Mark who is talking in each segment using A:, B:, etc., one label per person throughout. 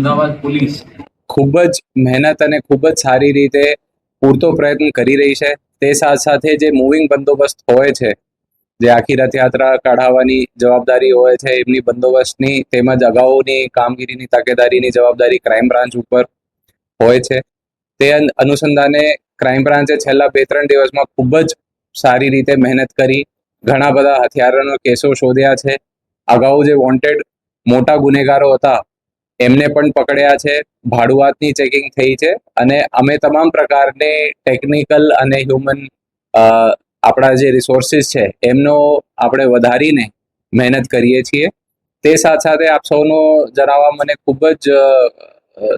A: Ahmedabad police
B: ખૂબ જ મહેનત અને ખૂબ જ સારી રીતે પૂરતો પ્રયત્ન કરી રહી છે. તે સાથ સાથે જે મૂવિંગ બંદોબસ્ત હોય છે, જે આખી રથયાત્રા કાઢાવવાની જવાબદારી હોય છે, એમની બંદોબસ્તની તેમજ અગાઉની કામગીરીની તકેદારીની જવાબદારી ક્રાઇમ બ્રાન્ચ ઉપર હોય છે. તે અન- અનુસંધાને ક્રાઇમ બ્રાન્ચે છેલ્લા બે ત્રણ દિવસમાં ખૂબ જ સારી રીતે મહેનત કરી. ઘણા બધા હથિયારોના કેસો શોધ્યા છે. અગાઉ જે વોન્ટેડ મોટા ગુનેગારો હતા એમને પણ પકડ્યા છે. ભાડુઆતની ચેકિંગ થઈ છે અને અમે તમામ પ્રકારની ટેકનિકલ અને હ્યુમન આપણા જે રિસોર્સિસ છે એમનો આપણે વધારીને મહેનત કરીએ છીએ. તે સાથ સાથે આપ સૌનો જણાવવા મને ખૂબ જ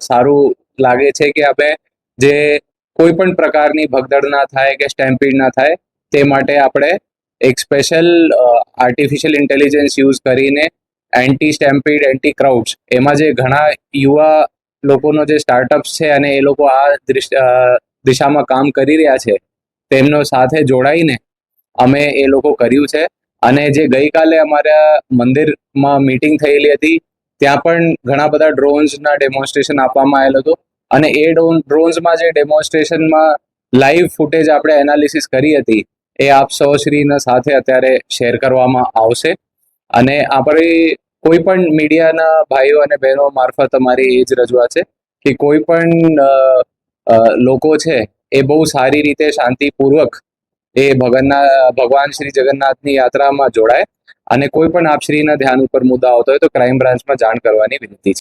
B: સારું લાગે છે કે આપણે જે કોઈ પણ પ્રકારની ભગદડ ના થાય કે સ્ટેમ્પીડ ના થાય તે માટે આપણે એક સ્પેશિયલ આર્ટિફિશિયલ ઇન્ટેલિજન્સ યુઝ કરીને એન્ટી સ્ટેમ્પીડ એન્ટી ક્રાઉડ્સ એમાં જે ઘણા યુવા લોકોનો જે સ્ટાર્ટઅપ્સ છે અને એ લોકો આ દિશામાં કામ કરી રહ્યા છે, તેમનો સાથે જોડાઈને અમે એ લોકો કર્યું છે. અને જે ગઈકાલે અમારા મંદિરમાં મીટિંગ થયેલી હતી, ત્યાં પણ ઘણા બધા ડ્રોન્સના ડેમોન્સ્ટ્રેશન આપવામાં આવેલું હતું. અને એ ડ્રોન્સમાં જે ડેમોન્સ્ટ્રેશનમાં લાઈવ ફૂટેજ આપણે એનાલિસિસ કરી હતી, એ આપ સૌ શ્રીના સાથે અત્યારે શેર કરવામાં આવશે. અને આપણે કોઈ પણ મીડિયાના ભાઈઓ અને બહેનો મારફત અમારી એ જ રજૂઆત છે કે કોઈ પણ લોકો છે એ બહુ સારી રીતે શાંતિપૂર્વક એ ભગવાનના, ભગવાન શ્રી જગન્નાથની યાત્રામાં જોડાય અને કોઈ પણ આપશ્રીના ધ્યાન ઉપર મુદ્દા આવતો હોય તો ક્રાઇમ બ્રાન્ચમાં જાણ કરવાની વિનંતી છે.